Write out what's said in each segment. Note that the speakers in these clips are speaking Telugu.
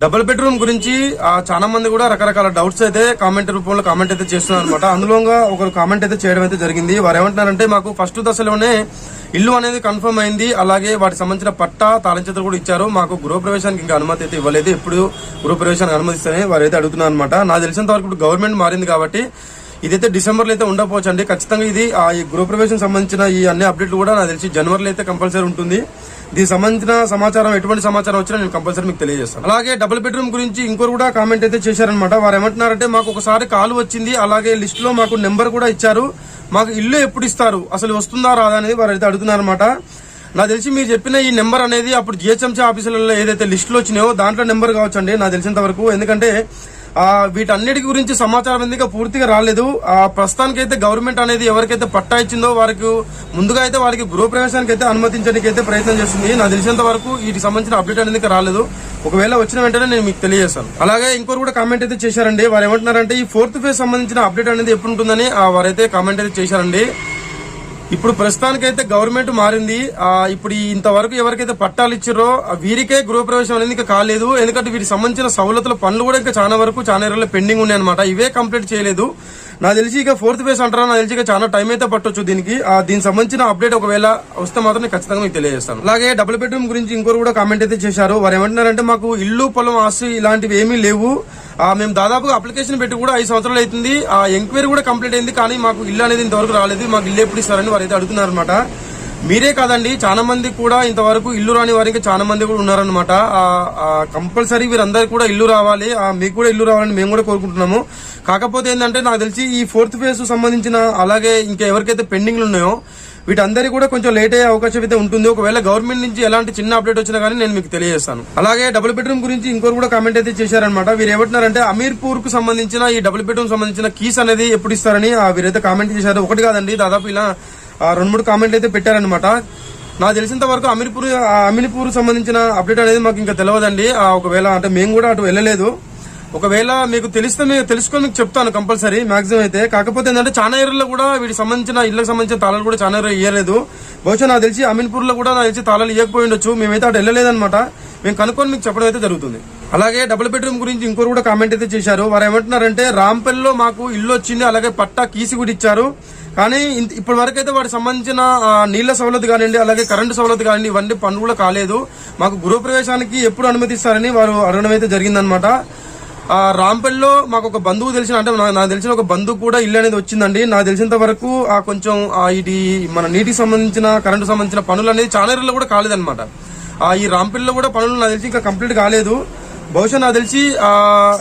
డబుల్ బెడ్రూమ్ గురించి చాలా మంది కూడా రకరకాల డౌట్స్ అయితే కామెంట్ రూపంలో కామెంట్ అయితే చేస్తున్నారు అనమాట అందులో ఒకరు కామెంట్ అయితే చేయడం అయితే జరిగింది. వారు ఏమంటున్నారంటే మాకు ఫస్ట్ దశలోనే ఇల్లు అనేది కన్ఫర్మ్ అయింది. అలాగే వాటికి సంబంధించిన పట్టా తాళంచేతులు కూడా ఇచ్చారు. మాకు గృహప్రవేశానికి ఇంకా అనుమతి అయితే ఇవ్వలేదు. ఎప్పుడు గృహప్రవేశానికి అనుమతిస్తారని వారు అయితే అడుగుతున్నారు అనమాట నాకు తెలిసినంత వరకు గవర్నమెంట్ మారింది కాబట్టి ఇదైతే డిసెంబర్లో అయితే ఉండకపోవచ్చు అండి ఖచ్చితంగా ఇది ఆ ఈ గృహప్రవేశం సంబంధించిన ఈ అన్ని అప్డేట్లు కూడా నాకు తెలిసి జనవరిలో అయితే కంపల్సరీ ఉంటుంది. దీనికి సంబంధించిన సమాచారం ఎటువంటి సమాచారం వచ్చినా నేను కంపల్సరీ మీకు తెలియజేస్తాను. అలాగే డబుల్ బెడ్రూమ్ గురించి ఇంకోరు కూడా కామెంట్ అయితే చేశారనమాట వారు ఏమంటున్నారంటే మాకు ఒకసారి కాల్ వచ్చింది అలాగే లిస్ట్లో మాకు నెంబర్ కూడా ఇచ్చారు. మాకు ఇల్లు ఎప్పుడు ఇస్తారు? అసలు వస్తుందా రాదా అనేది వారు అయితే అడుగుతున్నారనమాట నాకు తెలిసి మీరు చెప్పిన ఈ నెంబర్ అనేది అప్పుడు జిహెచ్ఎంసీ ఆఫీసులలో ఏదైతే లిస్టులు వచ్చినాయో దాంట్లో నెంబర్ కావచ్చు అండి నాకు తెలిసినంత వరకు. ఎందుకంటే వీటన్నిటి గురించి సమాచారం ఎందుకు పూర్తిగా రాలేదు? ఆ ప్రస్తుతానికి అయితే గవర్నమెంట్ అనేది ఎవరికైతే పట్టా ఇచ్చిందో వారికి ముందుగా అయితే వారికి గృహప్రవేశానికి అయితే అనుమతించడానికి అయితే ప్రయత్నం చేస్తుంది. నాకు తెలిసినంత వరకు వీటికి సంబంధించిన అప్డేట్ అనేది రాలేదు. ఒకవేళ వచ్చిన వెంటనే నేను మీకు తెలియజేస్తాను. అలాగే ఇంకోరు కూడా కామెంట్ అయితే చేశారండి. వారు ఏమంటున్నారంటే ఈ ఫోర్త్ ఫేజ్ సంబంధించిన అప్డేట్ అనేది ఎప్పుడు ఉంటుందని వారైతే కామెంట్ అయితే చేశారండి. ఇప్పుడు ప్రస్తుతానికైతే గవర్నమెంట్ మారింది. ఆ, ఇప్పుడు ఇంతవరకు ఎవరికైతే పట్టాలు ఇచ్చారో వీరికే గృహప్రవేశం అనేది ఇంకా కాలేదు. ఎందుకంటే వీరికి సంబంధించిన సవలతుల పనులు కూడా ఇంకా చాలా వరకు చాలా ఏరియాలో పెండింగ్ ఉన్నాయి అనమాట ఇవే కంప్లీట్ చేయలేదు. నాకు తెలిసి ఇక ఫోర్త్ ఫేజ్ అంటారా? నాకు తెలిసి ఇక చాలా టైం అయితే పట్టొచ్చు దీనికి. దీనికి సంబంధించిన అప్డేట్ ఒకవేళ వస్తే మాత్రం నేను ఖచ్చితంగా మీకు తెలియజేస్తాను. అలాగే డబుల్ బెడ్రూమ్ గురించి ఇంకోరు కూడా కామెంట్ అయితే చేశారు. వారు ఏమంటున్నారంటే మాకు ఇల్లు పొలం ఆస్తి ఇలాంటివి ఏమీ లేవు. మేము దాదాపుగా అప్లికేషన్ పెట్టి కూడా ఐదు సంవత్సరాలు అవుతుంది. ఆ ఎంక్వైరీ కూడా కంప్లీట్ అయింది. కానీ మాకు ఇల్లు అనేది ఇంతవరకు రాలేదు. మాకు ఇల్లు ఎప్పుడు ఇస్తారని వారు అయితే అడుగుతున్నారు అనమాట మీరే కాదండి చాలా మంది కూడా ఇంతవరకు ఇల్లు రాని వారికి చాలా మంది కూడా ఉన్నారనమాట కంపల్సరీ వీరందరికీ కూడా ఇల్లు రావాలి ఆ, మీకు కూడా ఇల్లు రావాలని మేము కూడా కోరుకుంటున్నాము. కాకపోతే ఏంటంటే నాకు తెలిసి ఈ ఫోర్త్ ఫేజ్ సంబంధించిన అలాగే ఇంకా ఎవరికైతే పెండింగ్లు ఉన్నాయో వీటందరి కూడా కొంచెం లేట్ అయ్యే అవకాశం అయితే ఉంటుంది. ఒకవేళ గవర్నమెంట్ నుంచి ఎలాంటి చిన్న అప్డేట్ వచ్చినా కానీ నేను మీకు తెలియజేస్తాను. అలాగే డబుల్ బెడ్రూమ్ గురించి ఇంకోరు కూడా కామెంట్ అయితే చేశారనమాట వీరు ఏమంటున్నారంటే అమీర్పూర్కు సంబంధించిన ఈ డబుల్ బెడ్రూమ్ సంబంధించిన కీస్ అనేది ఎప్పుడు ఇస్తారని వీరైతే కామెంట్ చేశారు. ఒకటి కాదండి దాదాపు ఇలా రెండు మూడు కామెంట్లు అయితే పెట్టారనమాట నాకు తెలిసినంత వరకు అమీర్పూర్ అమీర్పూర్ సంబంధించిన అప్డేట్ అనేది మాకు ఇంకా తెలియదండి ఒకవేళ అంటే మేము కూడా అటు వెళ్ళలేదు. ఒకవేళ మీకు తెలిస్తే మీకు తెలుసుకొని మీకు చెప్తాను కంపల్సరీ మాక్సిమం అయితే. కాకపోతే ఏంటంటే చాలా ఏరియాలో కూడా వీటికి సంబంధించిన ఇళ్ళకి సంబంధించిన తాళాలు కూడా చాలా ఏరియా ఇవ్వలేదు బహుశా నాకు తెలిసి అమీన్పూర్లో కూడా నాకు తెలిసి తాళాలు ఇవ్వకపోయి ఉండొచ్చు. మేమైతే అటు వెళ్ళలేదన్నమాట. మేము కనుక్కొని మీకు చెప్పడం అయితే జరుగుతుంది. అలాగే డబుల్ బెడ్రూమ్ గురించి ఇంకోరు కూడా కామెంట్ అయితే చేశారు. వారు ఏమంటున్నారంటే రాంపల్లిలో మాకు ఇల్లు వచ్చింది అలాగే పట్టా కీసి కూడా ఇచ్చారు. కానీ ఇంత- ఇప్పటి వరకు అయితే వాటికి సంబంధించిన నీళ్ళ సవలతు కానివ్వండి అలాగే కరెంటు సవలతు కానివ్వండి ఇవన్నీ పనులు కూడా కాలేదు. మాకు గృహప్రవేశానికి ఎప్పుడు అనుమతిస్తారని వారు అడగడం అయితే జరిగిందనమాట ఆ రాంపల్లిలో మాకు ఒక బంధువు తెలిసిన అంటే నాకు తెలిసిన ఒక బంధువు కూడా ఇల్లు అనేది వచ్చిందండి. నాకు తెలిసినంత వరకు ఆ కొంచెం ఇది మన నీటికి సంబంధించిన కరెంటు సంబంధించిన పనులు అనేది చాలా కూడా కాలేదన్నమాట. ఆ ఈ రాంపల్లిలో కూడా పనులు నాకు తెలిసి ఇంకా కంప్లీట్ కాలేదు. బహుశా నాకు తెలిసి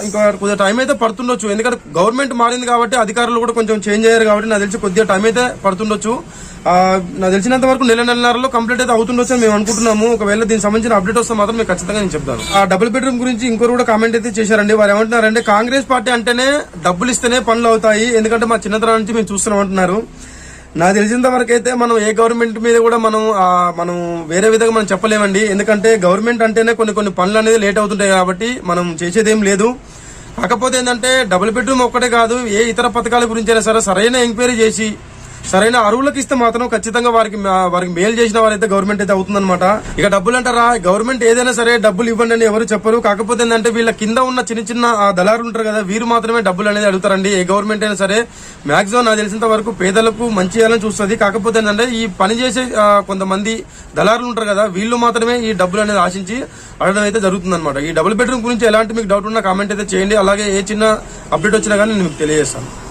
ఇంకా కొద్దిగా టైం అయితే పడుతుండొచ్చు. ఎందుకంటే గవర్నమెంట్ మారింది కాబట్టి అధికారులు కూడా కొంచెం చేంజ్ అయ్యారు కాబట్టి నాకు తెలిసి కొద్దిగా టైం అయితే పడుతుండొచ్చు. నాకు తెలిసినంత వరకు నెల నెలన్నరలో కంప్లీట్ అయితే అవుతుండొచ్చు అని మేము అనుకుంటున్నాము. ఒకవేళ దీనికి సంబంధించిన అప్డేట్ వస్తే మాత్రం మీకు ఖచ్చితంగా నేను చెప్తాను. ఆ డబుల్ బెడ్రూమ్ గురించి ఇంకోరు కూడా కామెంట్ అయితే చేశారండి. వారు ఏమంటున్నారంటే కాంగ్రెస్ పార్టీ అంటేనే డబ్బులు ఇస్తేనే పనులు అవుతాయి. ఎందుకంటే మా చిన్నతనం నుంచి మేము చూస్తున్నాం అంటున్నారు. నాకు తెలిసినంత వరకు అయితే మనం ఏ గవర్నమెంట్ మీద కూడా మనం మనం వేరే విధంగా మనం చెప్పలేమండి. ఎందుకంటే గవర్నమెంట్ అంటేనే కొన్ని కొన్ని పనులు అనేది లేట్ అవుతుంటాయి కాబట్టి మనం చేసేదేం లేదు. కాకపోతే ఏంటంటే డబుల్ బెడ్రూమ్ ఒక్కటే కాదు ఏ ఇతర పథకాల గురించి అయినా సరే సరైన ఎంక్వైరీ చేసి సరైన అరువులకు ఇస్తే మాత్రం ఖచ్చితంగా వారికి వారికి మేలు చేసిన వారైతే గవర్నమెంట్ అయితే అవుతుందన్నమాట. ఇక డబ్బులు అంటారా గవర్నమెంట్ ఏదైనా సరే డబ్బులు ఇవ్వండి అని ఎవరు చెప్పరు. కాకపోతే ఏంటంటే వీళ్ళ కింద ఉన్న చిన్న చిన్న దళారులు ఉంటారు కదా వీరు మాత్రమే డబ్బులు అనేది అడుగుతారండి. ఏ గవర్నమెంట్ అయినా సరే మాక్సిమం నాకు తెలిసినంత వరకు పేదలకు మంచి చేయాలని చూస్తుంది. కాకపోతే ఏంటంటే ఈ పని చేసే కొంతమంది దళారులు ఉంటారు కదా వీళ్ళు మాత్రమే ఈ డబ్బులు అనేది ఆశించి అడగడం అయితే జరుగుతుంది ఈ డబుల్ బెడ్రూమ్ గురించి ఎలాంటి మీకు డౌట్ ఉన్నా కామెంట్ అయితే చేయండి. అలాగే ఏ చిన్న అప్డేట్ వచ్చినా కానీ నేను మీకు తెలియజేస్తాను.